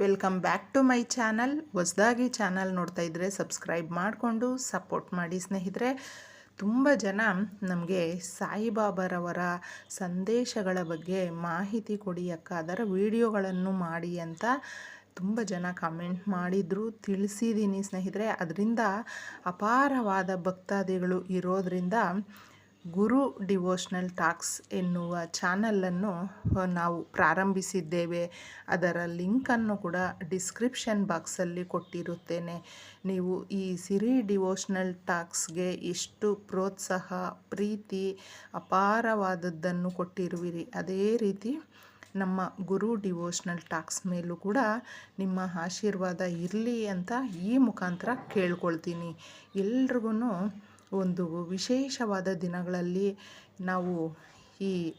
Welcome back to my channel ಹೊಸ್ದಾಗಿ channel ನೋಡ್ತಾ ಇದ್ದರೆ ಸಬ್ಸ್ಕ್ರೈಬ್ ಮಾಡಿಕೊಂಡು ಸಪೋರ್ಟ್ ಮಾಡಿ ಸ್ನೇಹಿತರೆ, ತುಂಬ ಜನ ನಮಗೆ ಸಾಯಿಬಾಬಾರವರ ಸಂದೇಶಗಳ ಬಗ್ಗೆ ಮಾಹಿತಿ ಕೊಡಿ ಅದರ ವಿಡಿಯೋಗಳನ್ನು ಮಾಡಿ ಅಂತ ತುಂಬ ಜನ ಕಮೆಂಟ್ ಮಾಡಿದ್ರು ತಿಳಿಸಿದ್ದೀನಿ ಸ್ನೇಹಿತರೆ. ಅದರಿಂದ ಅಪಾರವಾದ ಭಕ್ತಾದಿಗಳು ಇರೋದರಿಂದ ಗುರು ಡಿವೋಷ್ನಲ್ ಟಾಕ್ಸ್ ಎನ್ನುವ ಚಾನಲನ್ನು ನಾವು ಪ್ರಾರಂಭಿಸಿದ್ದೇವೆ. ಅದರ ಲಿಂಕನ್ನು ಕೂಡ ಡಿಸ್ಕ್ರಿಪ್ಷನ್ ಬಾಕ್ಸಲ್ಲಿ ಕೊಟ್ಟಿರುತ್ತೇನೆ. ನೀವು ಈ ಸಿರಿ ಡಿವೋಷ್ನಲ್ ಟಾಕ್ಸ್ಗೆ ಎಷ್ಟು ಪ್ರೋತ್ಸಾಹ, ಪ್ರೀತಿ, ಅಪಾರವಾದದ್ದನ್ನು ಕೊಟ್ಟಿರುವಿರಿ, ಅದೇ ರೀತಿ ನಮ್ಮ ಗುರು ಡಿವೋಷ್ನಲ್ ಟಾಕ್ಸ್ ಮೇಲೂ ಕೂಡ ನಿಮ್ಮ ಆಶೀರ್ವಾದ ಇರಲಿ ಅಂತ ಈ ಮುಖಾಂತರ ಕೇಳ್ಕೊಳ್ತೀನಿ. ಎಲ್ರಿಗೂ ಒಂದು ವಿಶೇಷವಾದ ದಿನಗಳಲ್ಲಿ ನಾವು ಈ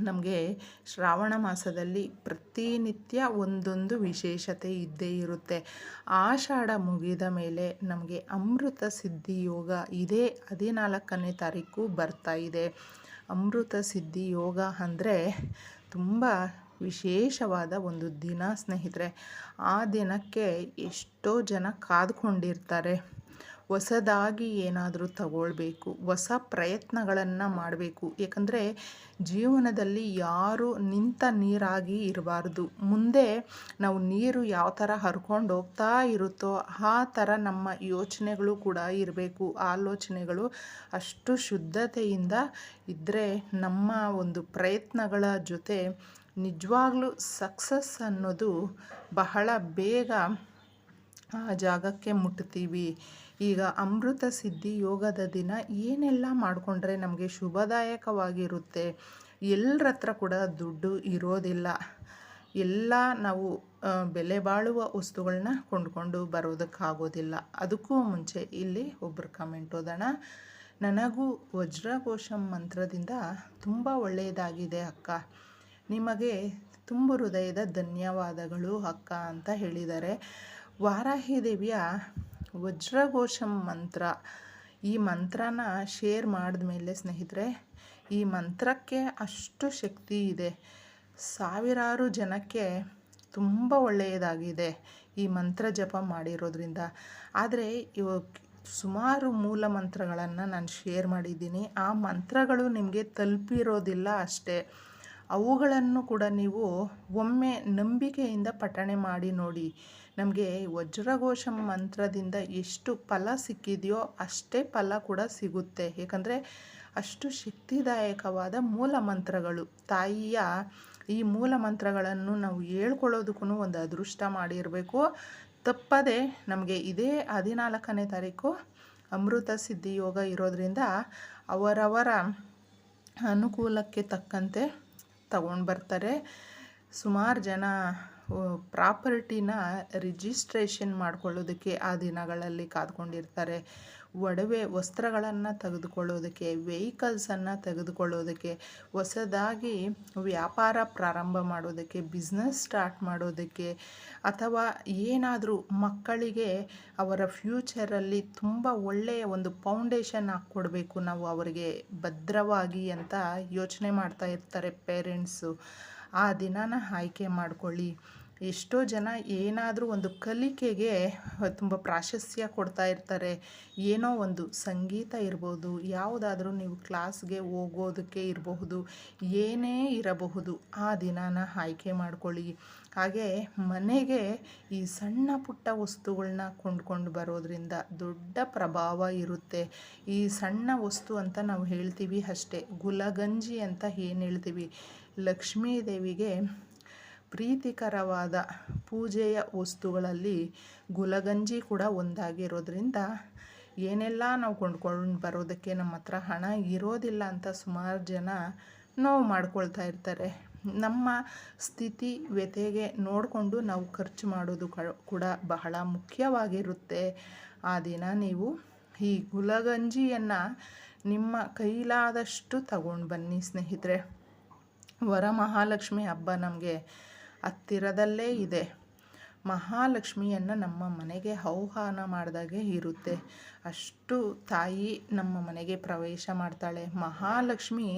ನಮಗೆ ಶ್ರಾವಣ ಮಾಸದಲ್ಲಿ ಪ್ರತಿನಿತ್ಯ ಒಂದೊಂದು ವಿಶೇಷತೆ ಇದ್ದೇ ಇರುತ್ತೆ. ಆಷಾಢ ಮುಗಿದ ಮೇಲೆ ನಮಗೆ ಅಮೃತ ಸಿದ್ಧಿ ಯೋಗ ಇದೇ ಹದಿನಾಲ್ಕನೇ ತಾರೀಕು ಬರ್ತಾ ಇದೆ. ಅಮೃತ ಸಿದ್ಧಿ ಯೋಗ ಅಂದರೆ ತುಂಬ ವಿಶೇಷವಾದ ಒಂದು ದಿನ ಸ್ನೇಹಿತರೆ. ಆ ದಿನಕ್ಕೆ ಎಷ್ಟೋ ಜನ ಕಾದ್ಕೊಂಡಿರ್ತಾರೆ. ಹೊಸದಾಗಿ ಏನಾದರೂ ತಗೊಳ್ಬೇಕು, ಹೊಸ ಪ್ರಯತ್ನಗಳನ್ನು ಮಾಡಬೇಕು. ಏಕೆಂದರೆ ಜೀವನದಲ್ಲಿ ಯಾರು ನಿಂತ ನೀರಾಗಿ ಇರಬಾರ್ದು. ಮುಂದೆ ನಾವು ನೀರು ಯಾವ ಥರ ಹರ್ಕೊಂಡು ಹೋಗ್ತಾ ಇರುತ್ತೋ ಆ ಥರ ನಮ್ಮ ಯೋಚನೆಗಳು ಕೂಡ ಇರಬೇಕು. ಆಲೋಚನೆಗಳು ಅಷ್ಟು ಶುದ್ಧತೆಯಿಂದ ಇದ್ದರೆ ನಮ್ಮ ಒಂದು ಪ್ರಯತ್ನಗಳ ಜೊತೆ ನಿಜವಾಗ್ಲೂ ಸಕ್ಸಸ್ ಅನ್ನೋದು ಬಹಳ ಬೇಗ ಆ ಜಾಗಕ್ಕೆ ಮುಟ್ತೀವಿ. ಈಗ ಅಮೃತ ಸಿದ್ಧಿ ಯೋಗದ ದಿನ ಏನೆಲ್ಲ ಮಾಡಿಕೊಂಡ್ರೆ ನಮಗೆ ಶುಭದಾಯಕವಾಗಿರುತ್ತೆ? ಎಲ್ಲರ ಹತ್ರ ಕೂಡ ದುಡ್ಡು ಇರೋದಿಲ್ಲ. ಎಲ್ಲ ನಾವು ಬೆಲೆ ಬಾಳುವ ವಸ್ತುಗಳನ್ನ ಕೊಂಡ್ಕೊಂಡು ಬರೋದಕ್ಕಾಗೋದಿಲ್ಲ. ಅದಕ್ಕೂ ಮುಂಚೆ ಇಲ್ಲಿ ಒಬ್ಬರು ಕಮೆಂಟ್ ಓದೋಣ. ನನಗೂ ವಜ್ರಕೋಶಂ ಮಂತ್ರದಿಂದ ತುಂಬ ಒಳ್ಳೆಯದಾಗಿದೆ ಅಕ್ಕ. ನಿಮಗೆ ತುಂಬ ಹೃದಯದ ಧನ್ಯವಾದಗಳು ಅಕ್ಕ ಅಂತ ಹೇಳಿದ್ದಾರೆ. ವಾರಾಹಿ ದೇವಿಯ ವಜ್ರಘೋಷಂ ಮಂತ್ರ. ಈ ಮಂತ್ರನ ಶೇರ್ ಮಾಡಿದ ಮೇಲೆ ಸ್ನೇಹಿತರೆ, ಈ ಮಂತ್ರಕ್ಕೆ ಅಷ್ಟು ಶಕ್ತಿ ಇದೆ. ಸಾವಿರಾರು ಜನಕ್ಕೆ ತುಂಬ ಒಳ್ಳೆಯದಾಗಿದೆ ಈ ಮಂತ್ರ ಜಪ ಮಾಡಿರೋದ್ರಿಂದ. ಆದರೆ ಇವ ಸುಮಾರು ಮೂಲ ಮಂತ್ರಗಳನ್ನು ನಾನು ಶೇರ್ ಮಾಡಿದ್ದೀನಿ. ಆ ಮಂತ್ರಗಳು ನಿಮಗೆ ತಲುಪಿರೋದಿಲ್ಲ ಅಷ್ಟೇ. ಅವುಗಳನ್ನು ಕೂಡ ನೀವು ಒಮ್ಮೆ ನಂಬಿಕೆಯಿಂದ ಪಠಣೆ ಮಾಡಿ ನೋಡಿ. ನಮಗೆ ವಜ್ರಘೋಷ ಮಂತ್ರದಿಂದ ಎಷ್ಟು ಫಲ ಸಿಕ್ಕಿದೆಯೋ ಅಷ್ಟೇ ಫಲ ಕೂಡ ಸಿಗುತ್ತೆ. ಏಕೆಂದರೆ ಅಷ್ಟು ಶಕ್ತಿದಾಯಕವಾದ ಮೂಲ ಮಂತ್ರಗಳು. ತಾಯಿಯ ಈ ಮೂಲ ಮಂತ್ರಗಳನ್ನು ನಾವು ಹೇಳ್ಕೊಳ್ಳೋದಕ್ಕೂ ಒಂದು ಅದೃಷ್ಟ ಮಾಡಿರಬೇಕು. ತಪ್ಪದೆ ನಮಗೆ ಇದೇ ಹದಿನಾಲ್ಕನೇ ತಾರೀಕು ಅಮೃತ ಸಿದ್ಧಿ ಯೋಗ ಇರೋದರಿಂದ ಅವರವರ ಅನುಕೂಲಕ್ಕೆ ತಕ್ಕಂತೆ ತಗೊಂಡು ಬರ್ತಾರೆ. ಸುಮಾರು ಜನ ಪ್ರಾಪರ್ಟಿನ ರಿಜಿಸ್ಟ್ರೇಷನ್ ಮಾಡ್ಕೊಳ್ಳೋದಕ್ಕೆ ಆ ದಿನಗಳಲ್ಲಿ ಕಾದ್ಕೊಂಡಿರ್ತಾರೆ. ಒಡವೆ ವಸ್ತ್ರಗಳನ್ನು ತೆಗೆದುಕೊಳ್ಳೋದಕ್ಕೆ, ವೆಹಿಕಲ್ಸನ್ನು ತೆಗೆದುಕೊಳ್ಳೋದಕ್ಕೆ, ಹೊಸದಾಗಿ ವ್ಯಾಪಾರ ಪ್ರಾರಂಭ ಮಾಡೋದಕ್ಕೆ, ಬಿಸ್ನೆಸ್ ಸ್ಟಾರ್ಟ್ ಮಾಡೋದಕ್ಕೆ ಅಥವಾ ಏನಾದರೂ ಮಕ್ಕಳಿಗೆ ಅವರ ಫ್ಯೂಚರಲ್ಲಿ ತುಂಬ ಒಳ್ಳೆಯ ಒಂದು ಫೌಂಡೇಶನ್ ಹಾಕ್ಕೊಡ್ಬೇಕು, ನಾವು ಅವರಿಗೆ ಭದ್ರವಾಗಿ ಅಂತ ಯೋಚನೆ ಮಾಡ್ತಾ ಇರ್ತಾರೆ ಪೇರೆಂಟ್ಸು. ಆ ದಿನನ ಆಯ್ಕೆ ಮಾಡ್ಕೊಳ್ಳಿ. ಎಷ್ಟೋ ಜನ ಏನಾದರೂ ಒಂದು ಕಲಿಕೆಗೆ ತುಂಬ ಪ್ರಾಶಸ್ತ್ಯ ಕೊಡ್ತಾ ಇರ್ತಾರೆ. ಏನೋ ಒಂದು ಸಂಗೀತ ಇರ್ಬೋದು, ಯಾವುದಾದ್ರೂ ನೀವು ಕ್ಲಾಸ್ಗೆ ಹೋಗೋದಕ್ಕೆ ಇರಬಹುದು, ಏನೇ ಇರಬಹುದು, ಆ ದಿನಾನ ಆಯ್ಕೆ ಮಾಡ್ಕೊಳ್ಳಿ. ಹಾಗೆ ಮನೆಗೆ ಈ ಸಣ್ಣ ಪುಟ್ಟ ವಸ್ತುಗಳನ್ನ ಕೊಂಡ್ಕೊಂಡು ಬರೋದ್ರಿಂದ ದೊಡ್ಡ ಪ್ರಭಾವ ಇರುತ್ತೆ. ಈ ಸಣ್ಣ ವಸ್ತು ಅಂತ ನಾವು ಹೇಳ್ತೀವಿ ಅಷ್ಟೇ. ಗುಲಗಂಜಿ ಅಂತ ಏನು ಹೇಳ್ತೀವಿ? ಲಕ್ಷ್ಮೀ ದೇವಿಗೆ ಪ್ರೀತಿಕರವಾದ ಪೂಜೆಯ ವಸ್ತುಗಳಲ್ಲಿ ಗುಲಗಂಜಿ ಕೂಡ ಒಂದಾಗಿರೋದ್ರಿಂದ ಏನೆಲ್ಲ ನಾವು ಕೊಂಡ್ಕೊಂಡು ಬರೋದಕ್ಕೆ ನಮ್ಮ ಹತ್ರ ಹಣ ಇರೋದಿಲ್ಲ ಅಂತ ಸುಮಾರು ಜನ ನೋವು ಮಾಡ್ಕೊಳ್ತಾ ಇರ್ತಾರೆ. ನಮ್ಮ ಸ್ಥಿತಿ ವ್ಯತೆಗೆ ನೋಡಿಕೊಂಡು ನಾವು ಖರ್ಚು ಮಾಡೋದು ಕೂಡ ಬಹಳ ಮುಖ್ಯವಾಗಿರುತ್ತೆ. ಆ ದಿನ ನೀವು ಈ ಗುಲಗಂಜಿಯನ್ನು ನಿಮ್ಮ ಕೈಲಾದಷ್ಟು ತಗೊಂಡು ಬನ್ನಿ ಸ್ನೇಹಿತರೆ. ವರಮಹಾಲಕ್ಷ್ಮಿ ಹಬ್ಬ ನಮಗೆ ಹತ್ತಿರದಲ್ಲೇ ಇದೆ. ಮಹಾಲಕ್ಷ್ಮಿಯನ್ನು ನಮ್ಮ ಮನೆಗೆ ಆಹ್ವಾನ ಮಾಡಿದಾಗೆ ಇರುತ್ತೆ. ಅಷ್ಟು ತಾಯಿ ನಮ್ಮ ಮನೆಗೆ ಪ್ರವೇಶ ಮಾಡ್ತಾಳೆ. ಮಹಾಲಕ್ಷ್ಮಿ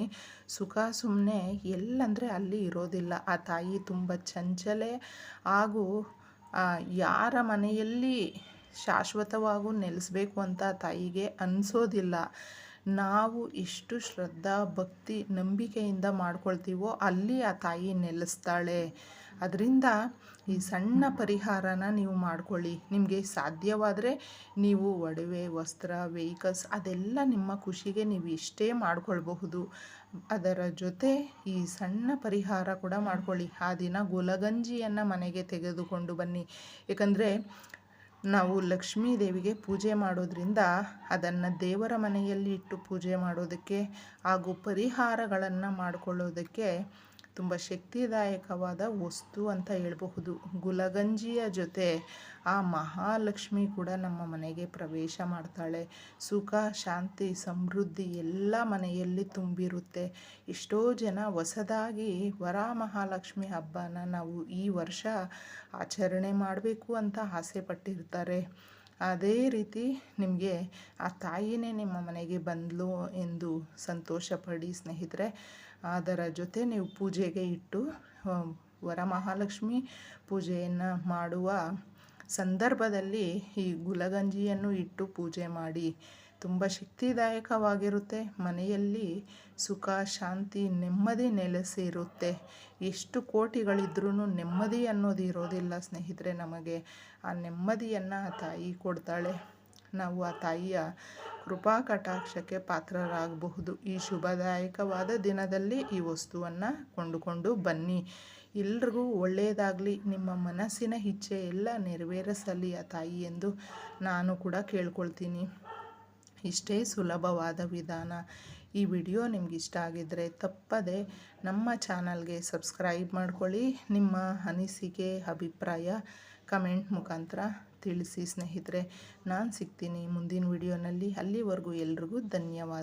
ಸುಖ ಸುಮ್ಮನೆ ಎಲ್ಲಂದರೆ ಅಲ್ಲಿ ಇರೋದಿಲ್ಲ. ಆ ತಾಯಿ ತುಂಬ ಚಂಚಲೆ ಹಾಗೂ ಯಾರ ಮನೆಯಲ್ಲಿ ಶಾಶ್ವತವಾಗೂ ನೆಲೆಸ್ಬೇಕು ಅಂತ ತಾಯಿಗೆ ಅನಿಸೋದಿಲ್ಲ. ನಾವು ಎಷ್ಟು ಶ್ರದ್ಧಾ ಭಕ್ತಿ ನಂಬಿಕೆಯಿಂದ ಮಾಡ್ಕೊಳ್ತೀವೋ ಅಲ್ಲಿ ಆ ತಾಯಿ ನೆಲೆಸ್ತಾಳೆ. ಅದರಿಂದ ಈ ಸಣ್ಣ ಪರಿಹಾರನ ನೀವು ಮಾಡ್ಕೊಳ್ಳಿ. ನಿಮಗೆ ಸಾಧ್ಯವಾದರೆ ನೀವು ಒಡವೆ, ವಸ್ತ್ರ ವೆಹಿಕಲ್ಸ್ ಅದೆಲ್ಲ ನಿಮ್ಮ ಖುಷಿಗೆ ನೀವು ಇಷ್ಟೇ ಮಾಡ್ಕೊಳ್ಬಹುದು. ಅದರ ಜೊತೆ ಈ ಸಣ್ಣ ಪರಿಹಾರ ಕೂಡ ಮಾಡ್ಕೊಳ್ಳಿ. ಆ ದಿನ ಗುಲಗಂಜಿಯನ್ನು ಮನೆಗೆ ತೆಗೆದುಕೊಂಡು ಬನ್ನಿ. ಏಕೆಂದರೆ ನಾವು ಲಕ್ಷ್ಮೀ ದೇವಿಗೆ ಪೂಜೆ ಮಾಡೋದ್ರಿಂದ ಅದನ್ನು ದೇವರ ಮನೆಯಲ್ಲಿ ಇಟ್ಟು ಪೂಜೆ ಮಾಡೋದಕ್ಕೆ ಹಾಗೂ ಪರಿಹಾರಗಳನ್ನು ಮಾಡಿಕೊಳ್ಳೋದಕ್ಕೆ ತುಂಬ ಶಕ್ತಿದಾಯಕವಾದ ವಸ್ತು ಅಂತ ಹೇಳಬಹುದು. ಗುಲಗಂಜಿಯ ಜೊತೆ ಆ ಮಹಾಲಕ್ಷ್ಮಿ ಕೂಡ ನಮ್ಮ ಮನೆಗೆ ಪ್ರವೇಶ ಮಾಡ್ತಾಳೆ. ಸುಖ, ಶಾಂತಿ, ಸಮೃದ್ಧಿ ಎಲ್ಲ ಮನೆಯಲ್ಲಿ ತುಂಬಿರುತ್ತೆ. ಎಷ್ಟೋ ಜನ ಹೊಸದಾಗಿ ವರ ಮಹಾಲಕ್ಷ್ಮಿ ಹಬ್ಬನ ನಾವು ಈ ವರ್ಷ ಆಚರಣೆ ಮಾಡಬೇಕು ಅಂತ ಆಸೆ ಪಟ್ಟಿರ್ತಾರೆ. ಅದೇ ರೀತಿ ನಿಮಗೆ ಆ ತಾಯಿನೇ ನಿಮ್ಮ ಮನೆಗೆ ಬಂದಳು ಎಂದು ಸಂತೋಷಪಡಿ ಸ್ನೇಹಿತರೆ ಅದರ ಜೊತೆ ನೀವು ಪೂಜೆಗೆ ಇಟ್ಟು ವರಮಹಾಲಕ್ಷ್ಮಿ ಪೂಜೆಯನ್ನು ಮಾಡುವ ಸಂದರ್ಭದಲ್ಲಿ ಈ ಗುಲಗಂಜಿಯನ್ನು ಇಟ್ಟು ಪೂಜೆ ಮಾಡಿ ತುಂಬ ಶಕ್ತಿದಾಯಕವಾಗಿರುತ್ತೆ. ಮನೆಯಲ್ಲಿ ಸುಖ, ಶಾಂತಿ, ನೆಮ್ಮದಿ ನೆಲೆಸಿರುತ್ತೆ. ಎಷ್ಟು ಕೋಟಿಗಳಿದ್ರೂ ನೆಮ್ಮದಿ ಅನ್ನೋದು ಇರೋದಿಲ್ಲ ಸ್ನೇಹಿತರೆ ನಮಗೆ. ಆ ನೆಮ್ಮದಿಯನ್ನು ಆ ತಾಯಿ ಕೊಡ್ತಾಳೆ. ನಾವು ಆ ತಾಯಿಯ ಕೃಪಾ ಕಟಾಕ್ಷಕ್ಕೆ ಪಾತ್ರರಾಗಬಹುದು. ಈ ಶುಭದಾಯಕವಾದ ದಿನದಲ್ಲಿ ಈ ವಸ್ತುವನ್ನು ಕೊಂಡುಕೊಂಡು ಬನ್ನಿ. ಎಲ್ರಿಗೂ ಒಳ್ಳೆಯದಾಗಲಿ ನಿಮ್ಮ ಮನಸ್ಸಿನ ಇಚ್ಛೆ ಎಲ್ಲ ನೆರವೇರಿಸಲಿ ಆ ತಾಯಿ ಎಂದು ನಾನು ಕೂಡ ಕೇಳ್ಕೊಳ್ತೀನಿ. ಇಷ್ಟೇ ಸುಲಭವಾದ ವಿಧಾನ. ಈ ವಿಡಿಯೋ ನಿಮ್ಗೆ ಇಷ್ಟ ಆಗಿದ್ದರೆ ತಪ್ಪದೆ ನಮ್ಮ ಚಾನಲ್ಗೆ ಸಬ್ಸ್ಕ್ರೈಬ್ ಮಾಡ್ಕೊಳ್ಳಿ. ನಿಮ್ಮ ಅನಿಸಿಕೆ, ಅಭಿಪ್ರಾಯ ಕಮೆಂಟ್ ಮುಖಾಂತರ ತಿಳಿಸಿ ಸ್ನೇಹಿತರೆ ನಾನು ಸಿಗ್ತೀನಿ ಮುಂದಿನ ವಿಡಿಯೋನಲ್ಲಿ. ಅಲ್ಲಿವರೆಗೂ ಎಲ್ರಿಗೂ ಧನ್ಯವಾದ.